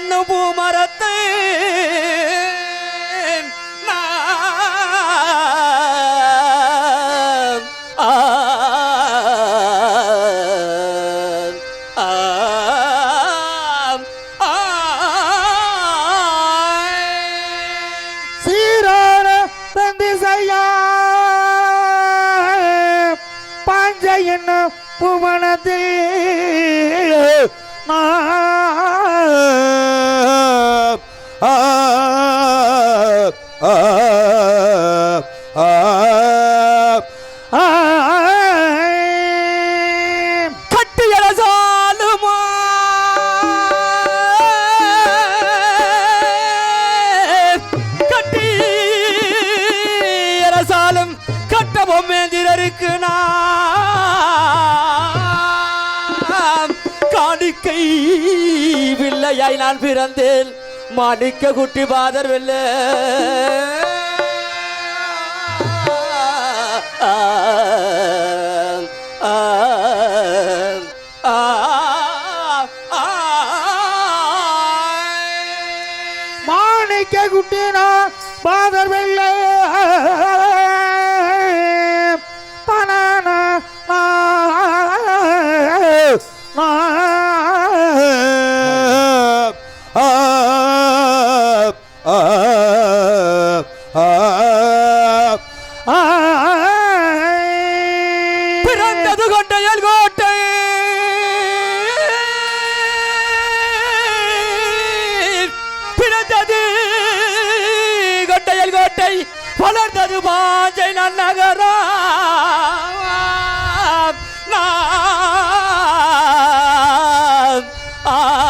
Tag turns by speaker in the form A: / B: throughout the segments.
A: கண்ணு பூமரத்தை மாணிக்க குட்டி பாதர் வெல்ல
B: மாணிக்க குட்டினா பாதர் வெள்ளை.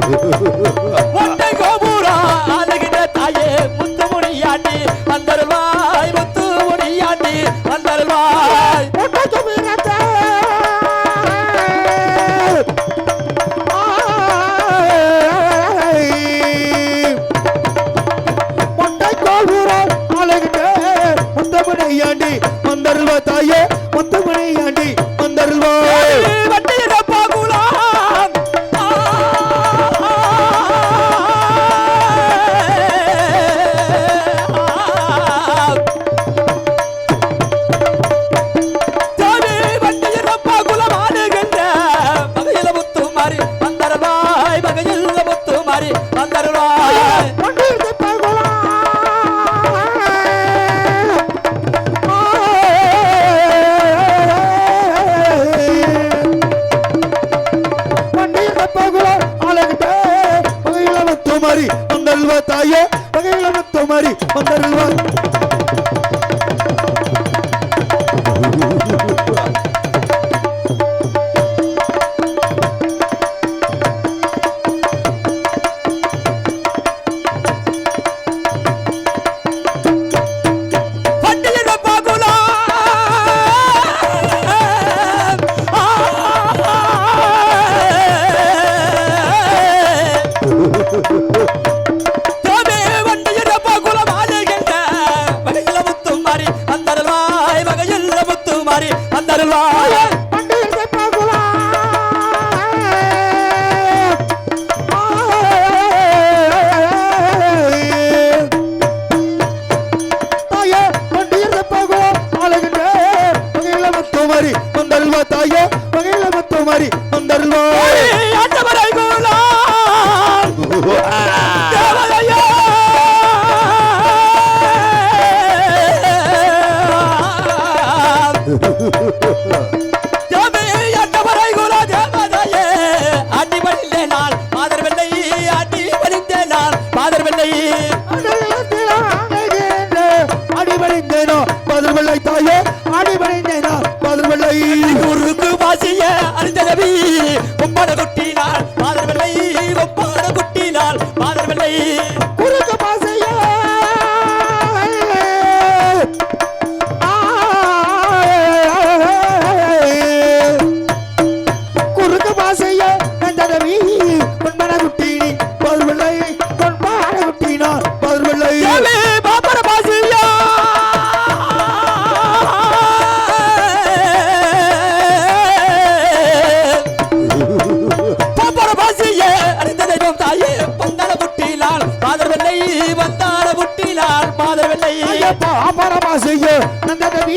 A: ¡Oh! ஒப்பட
B: பாபரமாசையோ நந்தனவி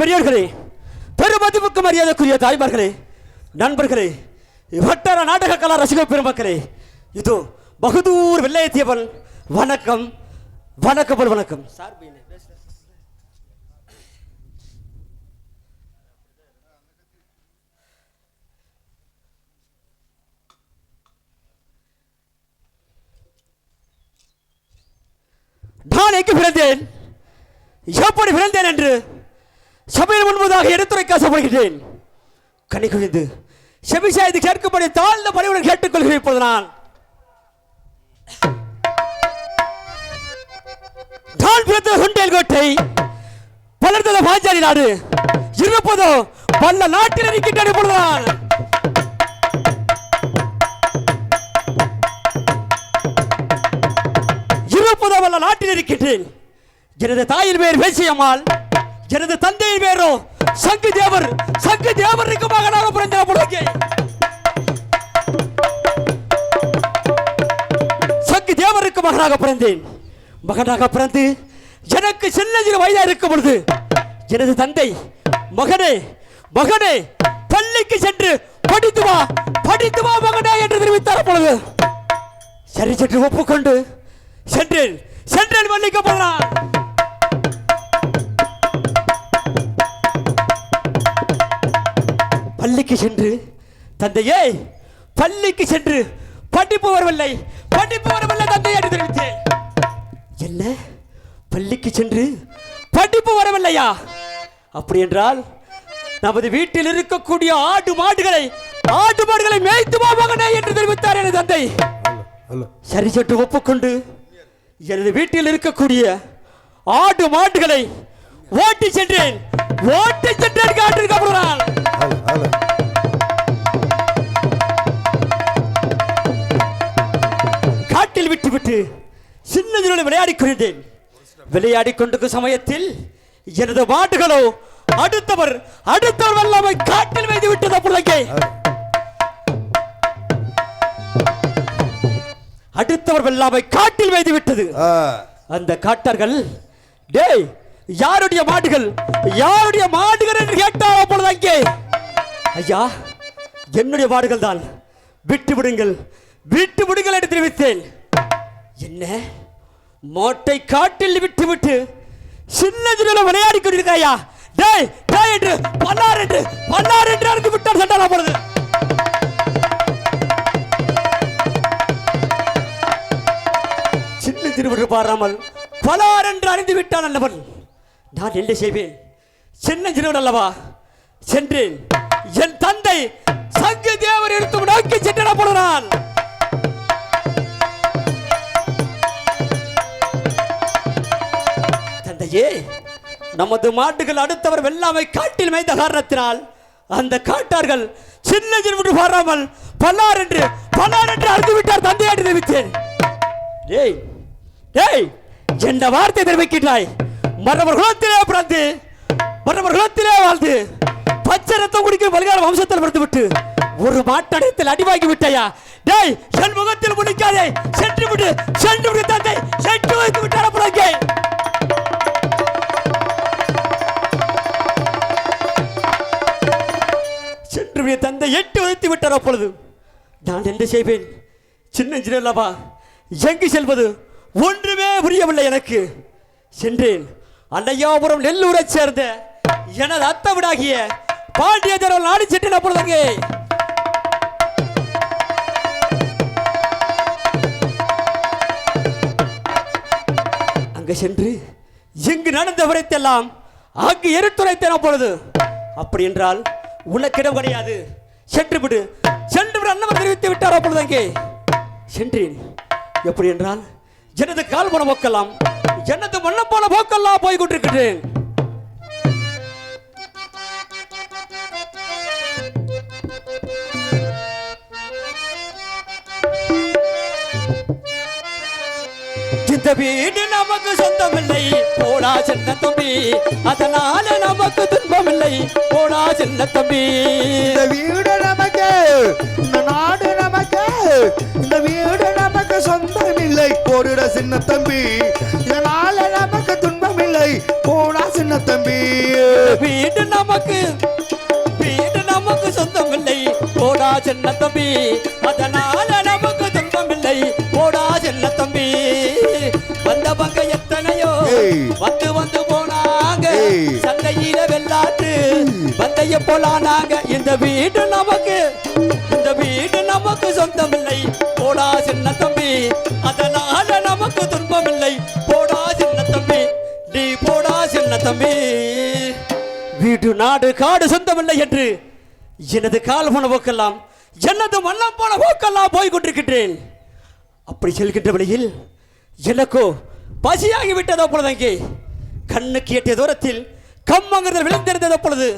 A: பெரியவர்களே பெருமதிப்புக்கு மரியாதைக்குரிய தாய்மார்களே நண்பர்களே வட்டார நாடக கலா ரசிக பெருமக்களே இதோ பகதூர் வெள்ளையத்தேவன் வணக்கம். வணக்கம் வணக்கம். சார் நான் எங்கு பிறந்தேன்? எப்படி பிறந்தேன் என்று சபையில் முன்பதாக எடுத்துரைக்க ஆசைப்படுகிறேன் கனி குவிந்து செவி கேட்கப்படி தாழ்ந்த பணிவுடன் கேட்டுக்கொள்கிறேன் இப்போது நான். நான் பிறந்த கோட்டை வளர்ந்தது பாஞ்சாலி நாடு. இருப்பதோ பல்ல நாட்டில் இருக்கின்றன இப்பொழுது இருப்பதோ வல்ல நாட்டில் இருக்கின்றேன். எனது தாயின் பேசியம்மாள் எனது தந்தையின் பேரோ சங்கு தேவர் சங்கு தேவருக்கு மகனாக பிறந்த புலகே சங்கு தேவருக்கு மகனாக பிறந்தேன். மகனாக பிறந்து எனக்கு சின்ன சிறு வயதாக இருக்கும் பொழுது எனது தந்தை மகனே மகனே பள்ளிக்கு சென்று படித்து வா படித்து வா மகனே என்று தெரிவித்தார் பொழுது சரி சற்று ஒப்புக்கொண்டு சென்றேன் சென்றேன் பள்ளிக்கு போனான் பள்ளிக்கு சென்று தந்தையே பள்ளிக்கு சென்று படிப்பு வரவில்லை படிப்பு வரவில்லை தந்தை என்று தெரிவித்தேன். என்ன? பள்ளிக்கு சென்று படிப்பு வரவில்லையா? அப்படி என்றால் நமது வீட்டில் இருக்கக்கூடிய ஆடு மாடுகளை ஆடு மாடுகளை மேய்த்து மகனே என்று தெரிவித்தார் எனது தந்தை. சரி சற்று ஒப்புக்கொண்டு எனது வீட்டில் இருக்கக்கூடிய ஆடு மாடுகளை ஓட்டி சென்றேன். ஓட்டி சென்றேன் காட்டிற்கு அப்புறம் காட்டில் விட்டுவிட்டு சின்னதில் விளையாடிக் கொண்டேன் விளையாடிக் கொண்டிருக்கும் சமயத்தில் எனது மாடுகளோ அடுத்தவர் அடுத்தவர் வெள்ளாமை காட்டில் வைத்து விட்டது பிள்ளைக்கு அடுத்தவர் வெள்ளாமை காட்டில் வைத்து விட்டது. அந்த காட்டார்கள் டேய் யாருடைய மாடுகள் யாருடைய மாடுகள் என்று கேட்டார் அப்பொழுது அங்கே ஐயா என்னுடைய மாடுகள் தான் விட்டு விடுங்கள் விட்டு விடுங்கள் என்று தெரிவித்தேன். என்ன? மோட்டை காட்டில் விட்டு விட்டு சின்ன சின்ன விளையாடி கொண்டிருக்காயா டேய் டேய் என்று பல்லார் என்று பல்லார் என்று அறிந்து விட்டார் சண்டாலா அப்பொழுது சின்ன திருவிழு பாராமல் பலார் என்று அறிந்து விட்டான் அல்லவன் நான் என்ன செய்வேன்? சின்ன சிறுவன் அல்லவா? சென்றேன் என் தந்தை சங்கு தேவர் எடுத்து நோக்கி சென்றன போனான் தந்தையே நமது மாட்டுகள் அடுத்தவர் வெள்ளாமை காட்டில் மேய்ந்த காரணத்தினால் அந்த காட்டார்கள் சின்ன சிறுவன் வராமல் பல்லார் என்று பல்லார் என்று அறுத்து விட்டார் தந்தையை தெரிவித்தேன். ஏய் ஏய் என்ற வார்த்தை தெரிவிக்கின்றாய்? மற்றவர் குலத்திலே பிறந்து மற்றவர் குலத்திலே வாழ்ந்து பச்சை ரத்தம் குடிக்கும் பல்கால வம்சத்தில் பிறந்து விட்டு ஒரு மாட்டடத்தில் அடிவாங்கி விட்டாயா? டேய் என் முகத்தில் முடிக்காதே சென்று விடு சென்று விடு தந்தை சென்று வைத்து விட்டார் புறங்கே சென்று தந்தை எட்டு வைத்து விட்டார் அப்பொழுது. நான் என்ன செய்வேன்? சின்ன அல்லவா எங்கு செல்வது? ஒன்றுமே புரியவில்லை எனக்கு. சென்றேன். அன்னையாபுரம் நெல்லூரை சேர்ந்த எனது அத்தவிடாகிய பாண்டிய ஜனம் நாடி சென்றேன் அப்பொழுது அங்கே. அங்கு சென்று இங்கு நடந்த விரைத்தெல்லாம் அங்கு எடுத்துரைத்தேன் அப்பொழுது. அப்படி என்றால் உனக்கிடம் கிடையாது. சென்று விடு. சென்று விடு அண்ணவர் தெரிவித்து விட்டார் அப்பொழுது அங்கே? சென்றேன். எப்படி என்றால் எனது கால் போன போக்கலாம். எனது மண்ணம் போன போக்கெல்லாம் போய் கொண்டிருக்கிறேன் இந்த வீடு நமக்கு சொந்தமில்லை. போடா சின்ன தம்பி அதனால் சின்ன தம்பி?
B: இந்த வீடு நமக்கு இந்த நாடு நமக்கு இந்த வீடு நமக்கு சொந்தம் இல்லை போடுட சின்ன தம்பி. இதனால நமக்கு துன்பம் இல்லை போடா சின்ன தம்பி.
A: வீடு நமக்கு வீடு நமக்கு சொந்தமில்லை. போடா சின்ன தம்பி. அதனால வந்தைய போலானாங்க. இந்த வீடு நமக்கு இந்த வீடு நமக்கு சொந்தமில்லை. போடா சின்ன தம்பி அதனால நமக்கு துன்பமில்லை. போடா சின்ன தம்பி நீ போடா சின்ன தம்பி. வீடு நாடு காடு சொந்தமில்லை என்று எனது கால் போன போக்கெல்லாம் எனது மன்னம் போன போக்கெல்லாம் போய் கொண்டிருக்கின்றேன். அப்படி செல்கின்ற வழியில் எனக்கோ பசியாகி விட்டதோ பொழுதங்கே கண்ணுக்கு எட்டிய தூரத்தில் கம்மங்கிறது விழுந்திருந்தது பொழுது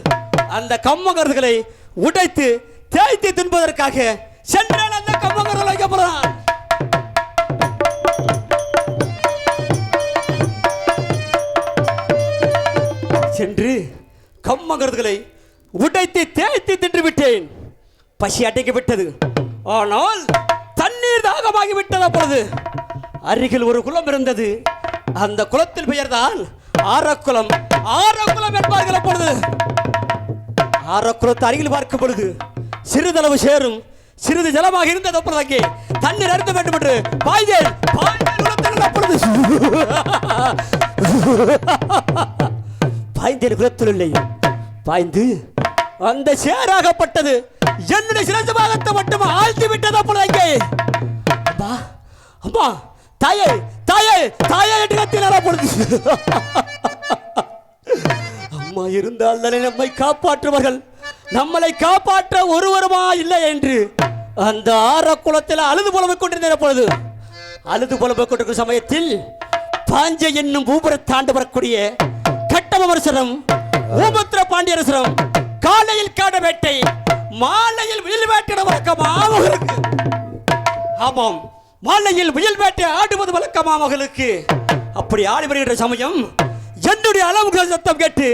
A: அந்த கம்மங்கர்களை உடைத்து தேய்த்து தின்பதற்காக சென்றால் அந்த கம்மங்கர்கள் வைக்கப்படுறான் சென்று கம்மங்கர்களை உடைத்து தேய்த்து தின்று விட்டேன் பசி அடைக்கு விட்டது ஆனால் தண்ணீர் தாகமாகி விட்டது அப்பொழுது. அருகில் ஒரு குளம் இருந்தது. அந்த குளத்தில் பெயர்தான் ஆரக்குளம். ஆரக்குளம் என்பார்கள் அப்பொழுது. ஆரக்குளத்து அருகில் பார்க்கும் பொழுது சிறிதளவு சேரும் சிறிது ஜலமாக இருந்தது அப்பொழுது அங்கே. தண்ணீர் அருந்த வேண்டும் என்று பாய்தேன். பாய்தேன் அப்பொழுது. பாய்ந்தேன் குலத்தில் இல்லை. பாய்ந்து அந்த சேராகப்பட்டது என்னுடைய சிறந்த பாகத்தை மட்டும் ஆழ்த்தி விட்டது அப்பொழுது அங்கே. அம்மா அம்மா தாயே தாயே தாயே என்று கத்தினார் அப்பொழுது. அம்மா இருந்தால் தானே நம்மை காப்பாற்றுவார்கள். நம்மளை காப்பாற்ற ஒருவருமா இல்லை என்று அந்த ஆற குளத்தில் அழுது புலம்பிக் கொண்டிருந்த பொழுது அழுது புலம்பிக் கொண்டிருக்கும் சமயத்தில் பாஞ்ச என்னும் பூபுர தாண்டு வரக்கூடிய கட்டமரசரம் ஊபத்திர பாண்டியரசரம் காலையில் காட வேட்டை மாலையில் விழில் வேட்டை வழக்கம் ஆமகளுக்கு ஆமாம் மாலையில் முயல் வேட்டை ஆடுவது வழக்கமா மகளுக்கு அப்படி ஆடி வருகின்ற சமயம் என்னுடைய அளவுகள் சத்தம் கேட்டு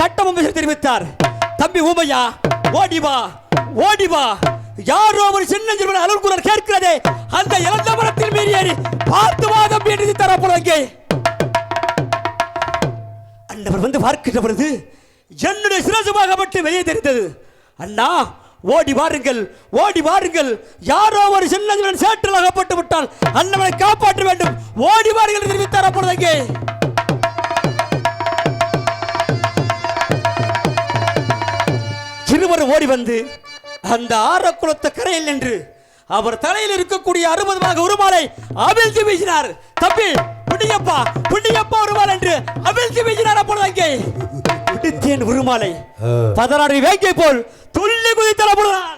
A: கட்டமும் தெரிவித்தார். தம்பி ஊமையா ஓடி வா ஓடி வா. யாரோ ஒரு சின்னஞ்சிறுவன் அலுவலர் கேட்கிறதே அந்த இழந்த மரத்தில் மீறி ஏறி பார்த்து வா தம்பி என்று தரப்படுவங்கே அன்னவர் வந்து பார்க்கின்ற பொழுது என்னுடைய சிரசுமாகப்பட்டு வெளியே தெரிந்தது. அண்ணா ஓடி வாருங்கள் ஓடி வாருங்கள். யாரோ ஒரு சின்னஞ்சிறுவன் சேற்றில் அகப்பட்டு விட்டால் அண்ணவனை காப்பாற்ற வேண்டும். ஓடி வாருங்கள் என்று தெரிவித்தார் அப்பொழுது ஓடி வந்து அந்த ஆரக்குளத்த கரையில் நின்று அவர் தலையில் இருக்கக்கூடிய அறுபதுமாக உருமாலை அவிழ்த்து வீசினார். தம்பி புண்ணியப்பா புண்ணியப்பா உருமால் என்று அவிழ்த்து வீசினார் அப்பொழுது அங்கே. உருமாலை. பதினாறு வேங்கை போல் துள்ளி குதித்தார் அப்பொழுதுதான்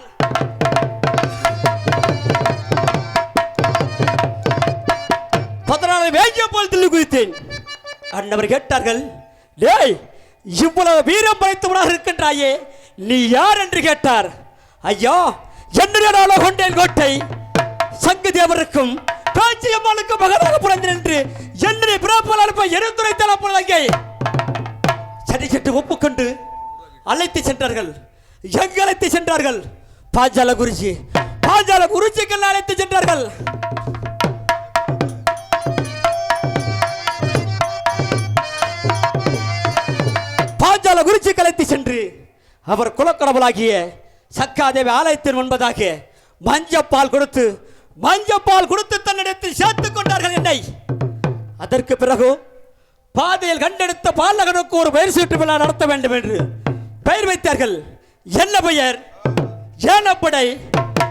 A: பதினாறு வேங்கை போல் துள்ளி குதித்தேன். அண்ணவர் கேட்டார்கள் டேய் இவ்வளவு வீரம் படைத்தவனாக இருக்கின்றாயே நீ யார் என்று கேட்டார். ஐயா என்னுடைய கொண்டேன் கோட்டை. சங்கு தேவருக்கும் காட்சியம்மாளுக்கு மகனாக பிறந்தேன் என்று என்னுடைய பிறப்பால் அனுப்ப எருந்துரைத்தால் அப்பொழுது சரி சற்று ஒப்புக்கொண்டு அழைத்து சென்றார்கள். எங்கு அழைத்து சென்றார்கள்? பாஞ்சால குருஜி பாஞ்சால குருஜிக்கு அழைத்து சென்றார்கள். பாஞ்சால குருஜி கலைத்து சென்று அவர் குலக்கடவுளாகிய சக்காதேவி ஆலயத்தின் முன்பதாக மஞ்சப்பால் கொடுத்து மஞ்சப்பால் கொடுத்து தன்னிடத்தில் சேர்த்துக் கொண்டார்கள் என்னை. அதற்கு பிறகு பாதையில் கண்டெடுத்த பாலகனுக்கு ஒரு பெயர் சீட்டு விழா நடத்த வேண்டும் என்று பெயர் வைத்தார்கள். என்ன பெயர்? ஏனப்படை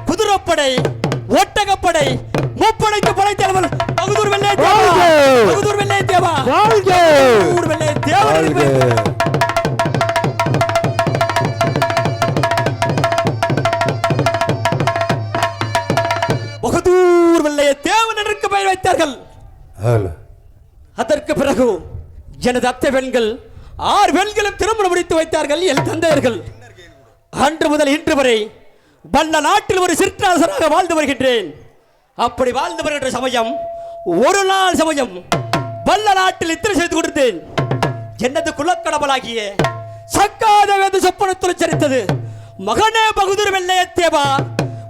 A: குதிரைப்படை ஒட்டகப்படை முப்படைக்கு படை தலைவர் பகுதூர் வெள்ளை தேவா! பகுதூர் வெள்ளை தேவா! பகுதூர் வெள்ளை தேவனுக்கு வைத்தார்கள் அதற்கு பிறகு எனது அத்தை பெண்கள் ஆறு பெண்களும் திருமணம் முடித்து வைத்தார்கள் என் தந்தையர்கள். அன்று முதல் இன்று வரை வல்ல நாட்டில் ஒரு சிற்றரசராக வாழ்ந்து வருகின்றேன். அப்படி வாழ்ந்து வருகின்ற சமயம் ஒரு நாள் சமயம் வல்ல நாட்டில் இத்திரை செய்து கொடுத்தேன். என்னது குலக்கடவுளாகிய சக்காத வேத சொப்பனத்தில் சரித்தது மகனே பகுதூர் வெள்ளையத்தேவா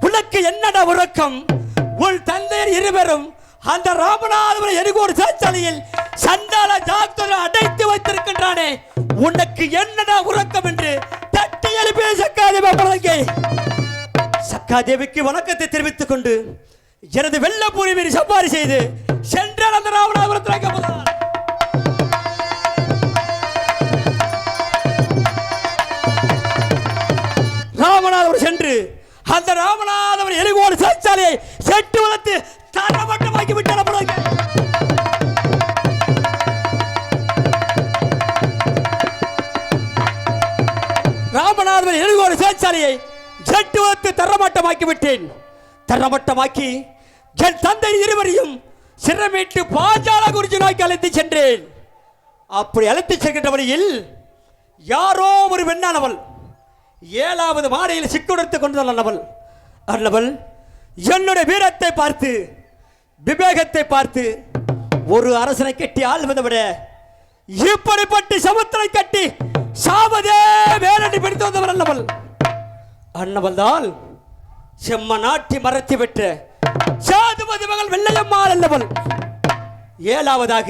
A: உனக்கு என்னடா உறக்கம்? உன் தந்தையர் இருவரும் அந்த ராமநாதபுரம் எரிகோடு சாச்சாலையில் சண்டால ஜாக்தரை அடைத்து வைத்திருக்கின்றானே. உனக்கு என்னடா உறக்கம் என்று தட்டி எழுப்பிய சக்காதேவா பழங்கை சக்காதேவிக்கு வணக்கத்தை தெரிவித்துக் கொண்டு எனது வெள்ளப்பூரி மீறி சவாரி செய்து சென்றால் அந்த ராமநாதபுரத்தில் போனார் ராமநாதபுரம் சென்று அந்த ராமநாதபுரம் எலிகோடு சாச்சாலையை செட்டு வளர்த்து தரமட்டமாக்கி விட்டார் அப்பொழுது. ராமநாதபுரம் எலிகோடு சாச்சாலையை செட்டு வளர்த்து தரமட்டமாக்கி விட்டேன் தரமட்டமாக்கி என் தந்தை இருவரையும் சிரமேட்டு பாஞ்சால குறிச்சி நோக்கி அழைத்து சென்றேன். அப்படி அழைத்து செல்கின்ற வழியில் யாரோ ஒரு பெண்ணானவள் ஏழாவது மாடையில் கொண்டு கொண்டவள் அல்லவள் என்னுடைய வீரத்தை பார்த்து விவேகத்தை பார்த்து ஒரு அரசனை கட்டி ஆள்வதை விட இப்படிப்பட்டு சமுத்திரை கட்டி சாவதே வேலடி பிடித்து வந்தவர் அல்லவள் அன்னவள் தான் செம்ம நாட்டி மறைத்து பெற்ற சாதுபதி மகள் வெள்ளையம்மாள் அல்லவள் ஏழாவதாக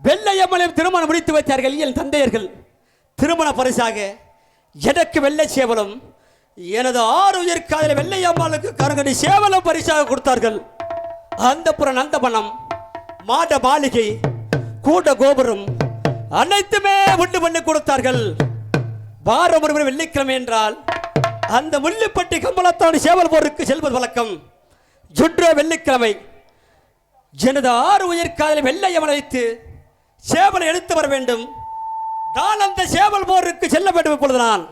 A: வெள்ளையம்மளையும் திருமணம் முடித்து வைத்தார்கள் என் தந்தையர்கள். திருமண பரிசாக எனக்கு வெள்ளை சேவலும் எனது ஆறு உயிர் காதல வெள்ளையம்மாளுக்கு கருங்கடி சேவலும் பரிசாக கொடுத்தார்கள். அந்த புற நந்தவனம் மாட மாளிகை கூட்ட கோபுரம் அனைத்துமே உண்டு பண்ணி கொடுத்தார்கள். வாரம் ஒரு வெள்ளிக்கிழமை என்றால் அந்த முள்ளிப்பட்டி கம்பளத்தோடு சேவல் போருக்கு செல்வது வழக்கம். ஜுட்ரோ வெள்ளிக்கிழமை. எனது ஆறு உயிர் காதலில் வெள்ளையவன் வைத்து சேவலை எடுத்து வர வேண்டும். நான் அந்த சேவல் போருக்கு செல்ல வேண்டும் இப்பொழுது நான்.